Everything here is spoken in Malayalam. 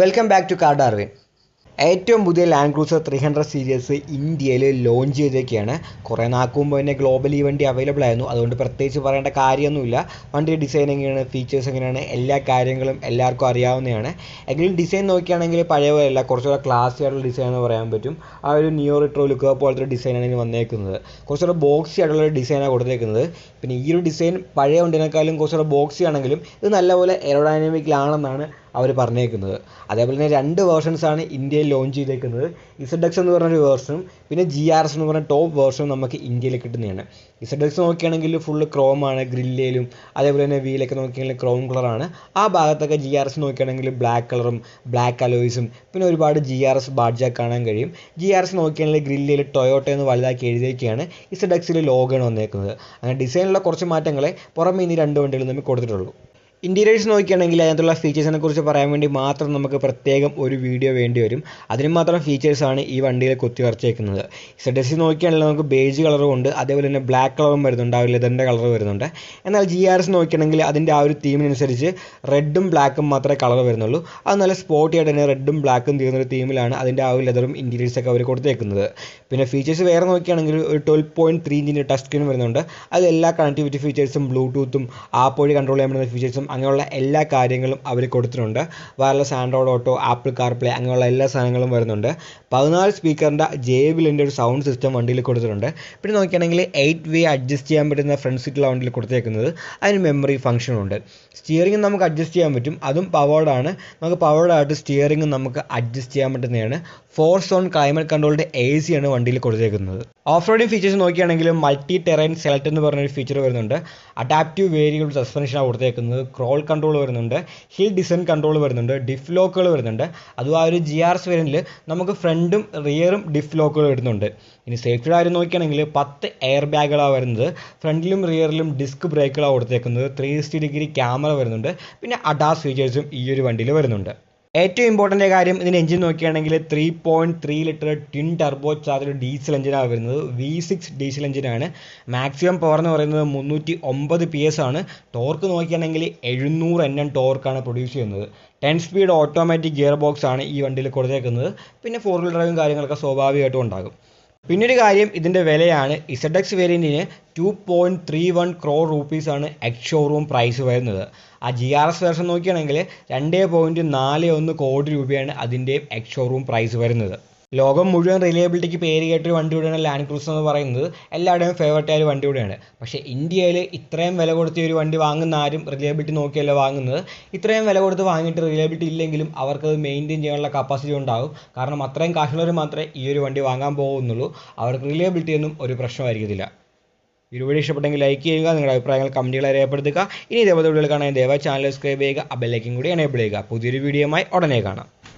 Welcome back to car Darwin ഏറ്റവും പുതിയ Land Cruiser three hundred series ഇന്ത്യയിൽ ലോഞ്ച് ചെയ്തേക്കാണ് കുറേ നാൾക്ക് തന്നെ ഗ്ലോബൽ ഈ വണ്ടി അവൈലബിൾ ആയിരുന്നു. അതുകൊണ്ട് പ്രത്യേകിച്ച് പറയേണ്ട കാര്യമൊന്നുമില്ല. വണ്ടിയുടെ ഡിസൈൻ എങ്ങനെയാണ് ഫീച്ചേഴ്സ് എങ്ങനെയാണ് എല്ലാ കാര്യങ്ങളും എല്ലാവർക്കും അറിയാവുന്നതാണ്. എങ്കിലും ഡിസൈൻ നോക്കുകയാണെങ്കിൽ പഴയ പോലെയല്ല. കുറച്ചുകൂടെ ക്ലാസ്സി ആയിട്ടുള്ള ഡിസൈൻ എന്ന് പറയാൻ പറ്റും. ആ ഒരു നിയോ റിട്രോ ലുക്ക് പോലത്തെ ഡിസൈനാണ് ഇതിന് വന്നേക്കുന്നത്. കുറച്ചുകൂടെ ബോക്സി ആയിട്ടുള്ള ഒരു ഡിസൈനാണ് കൊടുത്തേക്കുന്നത്. പിന്നെ ഈ ഒരു ഡിസൈൻ പഴയ വണ്ടിനേക്കാളും കുറച്ചുകൂടെ ബോക്സി ആണെങ്കിലും ഇത് നല്ലപോലെ എയറോഡൈനാമിക്കിലാണെന്നാണ് അവർ പറഞ്ഞേക്കുന്നത്. അതേപോലെ തന്നെ രണ്ട് വേർഷൻസ് ആണ് ഇന്ത്യയിൽ ലോഞ്ച് ചെയ്തേക്കുന്നത്. ഇസഡ് എക്സ് എന്ന് പറഞ്ഞൊരു വേർഷനും പിന്നെ ജി ആർ എസ് എന്ന് പറഞ്ഞ ടോപ്പ് വേർഷനും നമുക്ക് ഇന്ത്യയിൽ കിട്ടുന്നതാണ്. ഇസഡ് എക്സ് നോക്കുകയാണെങ്കിൽ ഫുള്ള് ക്രോമാണ് ഗ്രില്ലേലും അതേപോലെ തന്നെ വീലൊക്കെ നോക്കിയാണെങ്കിൽ ക്രോം കളറാണ് ആ ഭാഗത്തൊക്കെ ജി ആർ എസ് നോക്കുകയാണെങ്കിൽ ബ്ലാക്ക് കളറും ബ്ലാക്ക് അലോയ്സും പിന്നെ ഒരുപാട് ജി ആർ എസ് ബാഡ്ജ കാണാൻ കഴിയും. ജി ആർ എസ് നോക്കുകയാണെങ്കിൽ ഗ്രില്ലിൽ ടൊയോട്ട എന്ന് വലുതാക്കി എഴുതിയൊക്കെയാണ് ഇസഡ് എക്സിൽ ലോഗാണ് വന്നേക്കുന്നത്. അങ്ങനെ ഡിസൈനിലുള്ള കുറച്ച് മാറ്റങ്ങളെ പുറമേ ഇനി രണ്ട് വണ്ടികളും തമ്മിൽ കൊടുത്തിട്ടുള്ളൂ. ഇന്റീരിയേഴ്സ് നോക്കുകയാണെങ്കിൽ അതിനകത്തുള്ള ഫീച്ചേഴ്സിനെ കുറിച്ച് പറയാൻ വേണ്ടി മാത്രം നമുക്ക് പ്രത്യേകം ഒരു വീഡിയോ വേണ്ടി വരും. അതിന് മാത്രം ഫീച്ചേഴ്സാണ് ഈ വണ്ടിയിൽ കുത്തി വരച്ചേക്കുന്നത്. സെഡ് എസ് നോക്കുകയാണെങ്കിൽ നമുക്ക് ബേജ് കളറും ഉണ്ട്. അതേപോലെ തന്നെ ബ്ലാക്ക് കളറും വരുന്നുണ്ട്. ആ ലെതറിന്റെ കളർ വരുന്നുണ്ട്. എന്നാൽ ജി ആർ എസ് നോക്കുകയാണെങ്കിൽ അതിന്റെ ആ ഒരു തീമിനനുസരിച്ച് റെഡും ബ്ലാക്കും മാത്രമേ കളർ വരുന്നുള്ളൂ. അത് നല്ല സ്പോട്ടി ആയിട്ട് തന്നെ റെഡും ബ്ലാക്കും തീർന്ന ഒരു തീമിലാണ് അതിന്റെ ആ ഒരു ലെതറും ഇന്റീരിയേഴ്സൊക്കെ അവർ കൊടുത്തേക്കുന്നത്. പിന്നെ ഫീച്ചേഴ്സ് വേറെ നോക്കുകയാണെങ്കിൽ ഒരു ട്വൽവ് പോയിന്റ് ത്രീ ഇഞ്ചിന്റെ ടച്ച് സ്ക്രീൻ വരുന്നുണ്ട്. അത് എല്ലാ കണക്ടിവിറ്റി ഫീച്ചേഴ്സും ബ്ലൂടൂത്തും ആപ്പ് വഴി കൺട്രോൾ ചെയ്യാൻ പറ്റുന്ന ഫീച്ചേഴ്സും അങ്ങനെയുള്ള എല്ലാ കാര്യങ്ങളും അവർ കൊടുത്തിട്ടുണ്ട്. Wireless Android Auto Apple CarPlay അങ്ങനെയുള്ള എല്ലാ സാധനങ്ങളും വരുന്നുണ്ട്. പതിനാല് സ്പീക്കറിന്റെ ജെ ബിലിന്റെ ഒരു സൗണ്ട് സിസ്റ്റം വണ്ടിയിൽ കൊടുത്തിട്ടുണ്ട്. പിന്നെ നോക്കുകയാണെങ്കിൽ എയ്റ്റ് വേ അഡ്ജസ്റ്റ് ചെയ്യാൻ പറ്റുന്ന ഫ്രണ്ട് സീറ്റിലുള്ള വണ്ടിയിൽ കൊടുത്തേക്കുന്നത്. അതിന് മെമ്മറി ഫംഗ്ഷനുണ്ട് സ്റ്റിയറിംഗ് നമുക്ക് അഡ്ജസ്റ്റ് ചെയ്യാൻ പറ്റും. അതും പവേർഡാണ് നമുക്ക് പവേർഡായിട്ട് സ്റ്റിയറിംഗ് നമുക്ക് അഡ്ജസ്റ്റ് ചെയ്യാൻ പറ്റുന്നതാണ്. ഫോർ സോൺ ക്ലൈമറ്റ് കൺട്രോളിന്റെ എ സി ആണ് വണ്ടിയിൽ കൊടുത്തേക്കുന്നത്. ഓഫ് റോഡിംഗ് ഫീച്ചേഴ്സ് നോക്കുകയാണെങ്കിൽ മൾട്ടി ടെറൈൻ സെലക്ട് എന്ന് പറഞ്ഞൊരു ഫീച്ചർ വരുന്നുണ്ട്. അഡാപ്റ്റീവ് വേരിയബിൾ സസ്പെൻഷനാണ് കൊടുത്തേക്കുന്നത്. ക്രോൾ കൺട്രോൾ വരുന്നുണ്ട് ഹിൽ ഡിസൈൻ കൺട്രോൾ വരുന്നുണ്ട് ഡിഫ് ലോക്കുകൾ വരുന്നുണ്ട്. അതും ആ ഒരു ജി ആർ എസ് വേരിയന്റിൽ നമുക്ക് ഫ്രണ്ടും റിയറും ഡിഫ് ലോക്കുകൾ വരുന്നുണ്ട്. ഇനി സേഫ്റ്റിയുടെ കാര്യം നോക്കുകയാണെങ്കിൽ പത്ത് എയർ ബാഗുകളാണ് വരുന്നത്. ഫ്രണ്ടിലും റിയറിലും ഡിസ്ക് ബ്രേക്കുകളാണ് കൊടുത്തേക്കുന്നത്. ത്രീ സിക്സ്റ്റി ഡിഗ്രി ക്യാമറ വരുന്നുണ്ട്. പിന്നെ അഡാസ് ഫീച്ചേഴ്സും ഈ ഒരു വണ്ടിയിൽ വരുന്നുണ്ട്. ഏറ്റവും ഇമ്പോർട്ടന്റ് കാര്യം ഇതിന്റെ എഞ്ചിൻ നോക്കുകയാണെങ്കിൽ three point three litre twin turbo charge diesel എഞ്ചിനാണ് വരുന്നത്. വി സിക്സ് ഡീസൽ എഞ്ചിനാണ് മാക്സിമം പവർ എന്ന് പറയുന്നത് മുന്നൂറ്റി ഒമ്പത് പി എസ് ആണ്. ടോർക്ക് നോക്കുകയാണെങ്കിൽ എഴുന്നൂറ് എൻ എൻ ടോർക്കാണ് പ്രൊഡ്യൂസ് ചെയ്യുന്നത്. Ten speed automatic gear box ആണ് ഈ വണ്ടിയിൽ കൊടുത്തേക്കുന്നത്. പിന്നെ ഫോർ വീൽ ഡ്രൈവും കാര്യങ്ങളൊക്കെ സ്വാഭാവികമായിട്ടും ഉണ്ടാകും. പിന്നൊരു കാര്യം ഇതിന്റെ വിലയാണ്. Z X വേരിയന്റിന് two point three one crore റുപ്പീസാണ് എക്സ് ഷോറൂം പ്രൈസ് വരുന്നത്. ആ ജി ആർ എസ് വേർഷൻ നോക്കുകയാണെങ്കിൽ രണ്ട് പോയിന്റ് നാല് ഒന്ന് കോടി രൂപയാണ് അതിന്റെയും എക്സ് ഷോറൂം പ്രൈസ് വരുന്നത്. ലോകം മുഴുവൻ റിലയബിലിറ്റിക്ക് പേര് കേട്ടൊരു വണ്ടി കൂടിയാണ് ലാൻഡ് ക്രൂസർ എന്ന് പറയുന്നത്. എല്ലാവരുടെയും ഫേവറേറ്റ് ആയ വണ്ടി കൂടിയാണ്. പക്ഷേ ഇന്ത്യയിൽ ഇത്രയും വില കൊടുത്ത് ഒരു വണ്ടി വാങ്ങുന്ന ആരും റിലയബിലിറ്റി നോക്കിയല്ല വാങ്ങുന്നത്. ഇത്രയും വില കൊടുത്ത് വാങ്ങിയിട്ട് റിലയബിലിറ്റി ഇല്ലെങ്കിലും അവർക്കത് മെയിന്റെയിൻ ചെയ്യാനുള്ള കപ്പാസിറ്റി ഉണ്ടാകും. കാരണം അത്രയും കാശുള്ളവർ മാത്രമേ ഈ ഒരു വണ്ടി വാങ്ങാൻ പോകുന്നുള്ളൂ. അവർക്ക് റിലയബിലിറ്റി ഒന്നും ഒരു പ്രശ്നമായിരിക്കത്തില്ല. വീഡിയോ ഇഷ്ടപ്പെട്ടെങ്കിൽ ലൈക്ക് ചെയ്യുക നിങ്ങളുടെ അഭിപ്രായങ്ങൾ കമന്റുകളെ രേഖപ്പെടുത്തുക ഇനി ഇതേപോലെ വീഡിയോകൾ കാണാൻ ദയവായി ചാനൽ സബ്സ്ക്രൈബ് ചെയ്യുക ആ ബെല്ലൈക്കും കൂടി എനേബിൾ ചെയ്യുക. പുതിയൊരു വീഡിയോയുമായി ഉടനെ കാണാം.